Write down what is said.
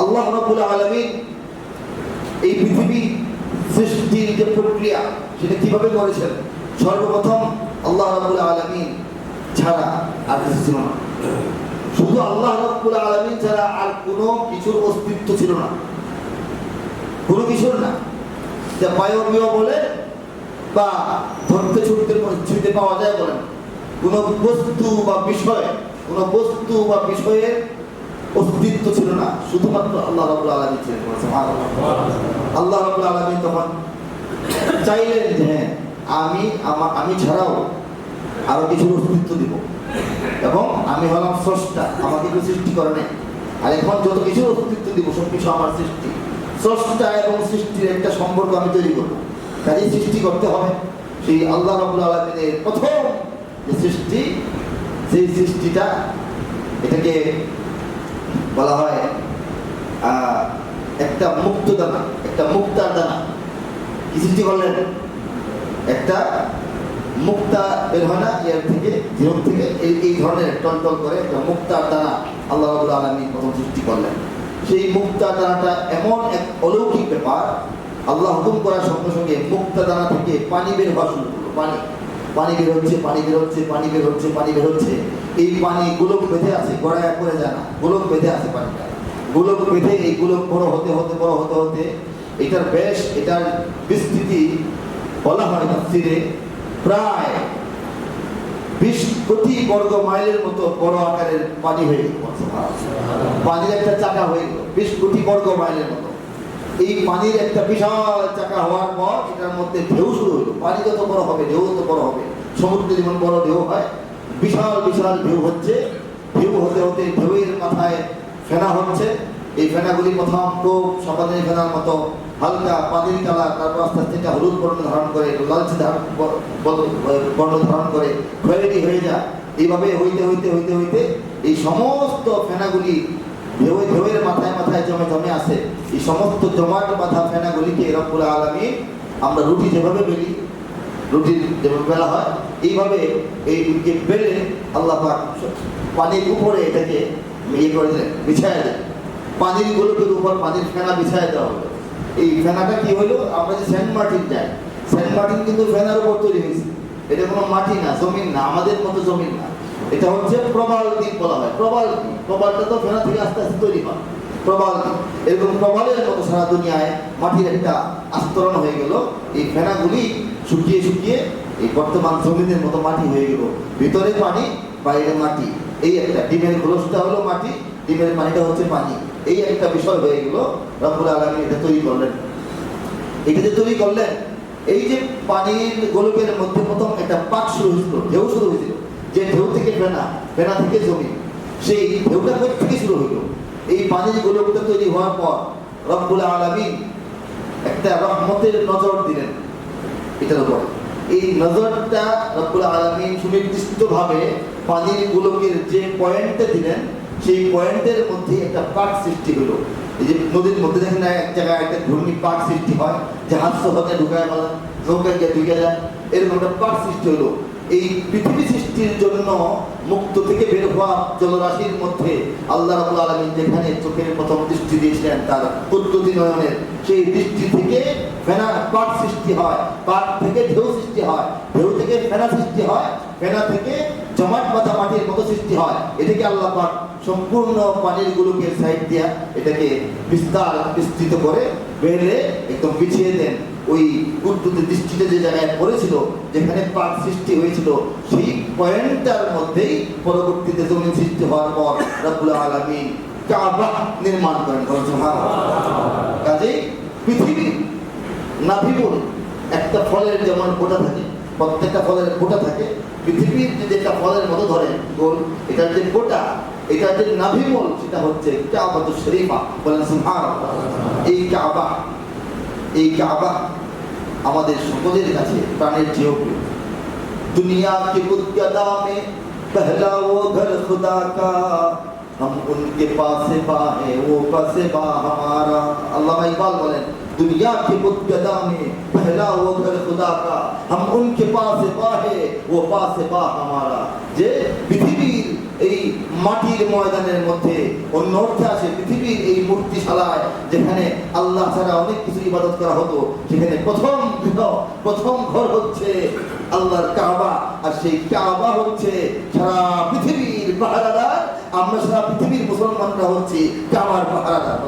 আল্লাহ রাব্বুল আলামিন এই পৃথিবী সৃষ্টির যে প্রক্রিয়া, সেটা কীভাবে করেছেন? সর্বপ্রথম আল্লাহ রাব্বুল আলামিন ছাড়া আর কিছু ছিল না। শুধু আল্লাহ রাব্বুল আলামিন ছাড়া আর কোনো কিছুর অস্তিত্ব ছিল না। কোনো কিছুর না। যা বায়বীয় বলে বা ধরতে ছুটতে ছুঁতে পাওয়া যায় বলেন। কোনো বস্তু বা বিষয়, কোনো বস্তু বা বিষয়ের অস্তিত্ব ছিল না, শুধুমাত্র আল্লাহ রাবুল আলমী ছিলেন আল্লাহ রাবুল আলমী তখন চাইলেন যে হ্যাঁ আমি আমা- আমি ছাড়াও আরও কিছু অস্তিত্ব দিব। এবং আমি হলাম স্রষ্টা, আমাকে কেউ সৃষ্টি করে নাই। আর এখন যত কিছু অস্তিত্ব দিব, সব কিছু আমার সৃষ্টি। স্রষ্টা এবং সৃষ্টির একটা সম্পর্ক আমি তৈরি করব। কাজে সৃষ্টি করতে হবে। সেই আল্লাহ রাবুল আলমিনের প্রথম যে সৃষ্টি, সেই সৃষ্টিটা এটাকে বলা হয় একটা মুক্ত দানা একটা মুক্তার দানা কি সৃষ্টি করলেন? একটা মুক্তা বের হয় না, এর থেকে জীবন থেকে, এই এই ধরনের টলটল করে একটা মুক্তার দানা আল্লাহ রাবুল আলমী প্রথম সৃষ্টি করলেন। সেই মুক্তার দানাটা এমন এক অলৌকিক ব্যাপার, আল্লাহ হুকুম করার সঙ্গে সঙ্গে মুক্তা দানা থেকে পানি বের হওয়া শুরু করল, পানি। পানি বের হচ্ছে, পানি বের হচ্ছে, পানি বের হচ্ছে, পানি বের হচ্ছে। এই পানি গোলক বেঁধে আছে, গড়ায় করে যায় না। গোলক বেঁধে আছে পানিটা। গোলক বেঁধে এই গোলক বড় হতে হতে, বড় হতে হতে এটার বেশ এটার বিস্তৃতি বলা হয় না তাফসিরে প্রায় বিশ কোটি বর্গ মাইলের মতো বড় আকারের পানি হয়ে গেল পানির একটা চাকা হয়ে গেল, বিশ কোটি বর্গ মাইলের মতো। এই পানির একটা বিশাল চাকা হওয়ার মধ্যে ঢেউ শুরু হলো পানি যত বড় হবে, ঢেউ তত বড় হবে। সমুদ্রে যেমন বড় ঢেউ হয়, বিশাল বিশাল ঢেউ হচ্ছে। ঢেউ হতে হতে ঢেউয়ের মাথায় ফেনা হচ্ছে। এই ফেনাগুলি প্রথম খুব সকালে ফেনার মতো হালকা পানির কালার তারপর আস্তে আস্তে এটা হলুদ বর্ণ ধারণ করে লালচে ধারণ বর্ণ ধারণ করে, খয়েরি হয়ে যায়। এইভাবে হইতে হইতে হইতে হইতে এই সমস্ত ফেনাগুলি ঢেউ ঢেউয়ের মাথায় মাথায় জমে জমে আসে। এই সমস্ত জমাট বাঁধা ফেনাগুলিকে রব্বুল আলমী আমরা রুটি যেভাবে বেলি রুটি যেভাবে বেলা হয়, এইভাবে এই যে বেলে আল্লাহ পানির উপরে এটাকে ইয়ে করে দিলেন, বিছায় দেন পানির গোলকের উপর পানির ফেনা বিছায় দেওয়া হলো। এই ফেনাটা কি হলো? আমরা যে সেন্ট মার্টিন যাই সেন্ট মার্টিন কিন্তু ফেনার উপর তৈরি হয়েছে। এটা কোনো মাটি না, জমিন না, আমাদের মতো জমিন না। এটা হচ্ছে প্রবাল দ্বীপ বলা হয়। প্রবাল দ্বীপ, প্রবালটা তো ফেনা থেকে আস্তে আস্তে তৈরি হয়। প্রবাল, এরকম প্রবালের মতো সারা দুনিয়ায় মাটির একটা আস্তরণ হয়ে গেল। এই ফেনাগুলি শুকিয়ে শুকিয়ে এই বর্তমান জমিনের মতো মাটি হয়ে গেল। ভিতরে পানি, বাইরে মাটি। এই একটা ডিমের খোলসটা হলো মাটি, ডিমের পানিটা হচ্ছে পানি। এই একটা বিষয় হয়ে গেল। রব্বুল আলমী এটা তৈরি করলেন। এটা যে তৈরি করলেন, এই যে পানির গোলকের মধ্যে প্রথম একটা পাক শুরু হয়েছিল, ঢেউ শুরু হয়েছিল। যে ঢেউ থেকে ফেনা ফেনা থেকে জমি, সেই ঢেউটা থেকে শুরু হইল? এই পানির গোলকটা তৈরি হওয়ার পর রব্বুল আলমিন একটা রহমতের নজর দিলেন। এটার উপর। এই নজরটা রব্বুল আলমিন সুনির্দিষ্টভাবে পানির গোলকের যে পয়েন্টে দিলেন, সেই পয়েন্টের মধ্যে একটা পাক সৃষ্টি হলো। এই যে নদীর মধ্যে দেখেন না, এক জায়গায় একটা ঘূর্ণি পাক সৃষ্টি হয় যে হাস্য সহজে ঢুকায় বলা, নৌকায় গিয়ে ঢুকে যায়, এরকম একটা পাক সৃষ্টি হলো। এই পৃথিবী সৃষ্টির জন্য মুক্ত থেকে বের হওয়া জলরাশির মধ্যে আল্লাহ রাবুল আলমিন যেখানে চোখের প্রথম দৃষ্টি দিয়েছিলেন, তার পদ্ধতি নয়নের সেই দৃষ্টি থেকে ফেনা পাট সৃষ্টি হয়, পাট থেকে ঢেউ সৃষ্টি হয়, ঢেউ থেকে ফেনা সৃষ্টি হয়, ফেনা থেকে জমাট বাঁধা মাটির মতো সৃষ্টি হয়। এটাকে আল্লাহ পাক সম্পূর্ণ পানির গুলোকে সাইড দিয়া এটাকে বিস্তার বিস্তৃত করে বেড়ে একদম পিছিয়ে দেন। ওই উদ্যুতের দৃষ্টিতে যে জায়গায় পড়েছিল, যেখানে পাক সৃষ্টি হয়েছিল, সেই পয়েন্টটার মধ্যেই পরবর্তীতে জমিন সৃষ্টি হওয়ার পর রব্বুল আলমী কাবা নির্মাণ করেন। কাজেই পৃথিবীর নাভিমূল একটা ফলের যেমন গোটা থাকে, প্রত্যেকটা ফলের গোটা থাকে, পৃথিবীর যে একটা ফলের মতো ধরে গোল এটার যে গোটা এটার যে নাভিমূল, সেটা হচ্ছে কাবাতু শরীফা, বলেন, সুবহানাল্লাহ। এই কাবা এই কাবা আমাদের সকলের কাছে প্রাণের চেয়েও প্রিয়। دنیا کی خود میں پہلا وہ گھر خدا کا ہم ان کے پاس با ہے وہ پاس با ہمارا علامہ اقبال بولیں دنیا کی خود میں پہلا وہ گھر خدا کا ہم ان کے پاس با ہے وہ پاس با ہمارا মাটির ময়দানের মধ্যে অন্য অর্থে আছে, পৃথিবীর এই মূর্তিশালায় যেখানে আল্লাহ ছাড়া অনেক কিছু ইবাদত করা হতো, সেখানে প্রথম প্রথম ঘর হচ্ছে আল্লাহর কাবা, আর সেই কাবা হচ্ছে সারা পৃথিবীর পাহারাদার, আমরা সারা পৃথিবীর মুসলমানরা হচ্ছি কাবার পাহারাদার।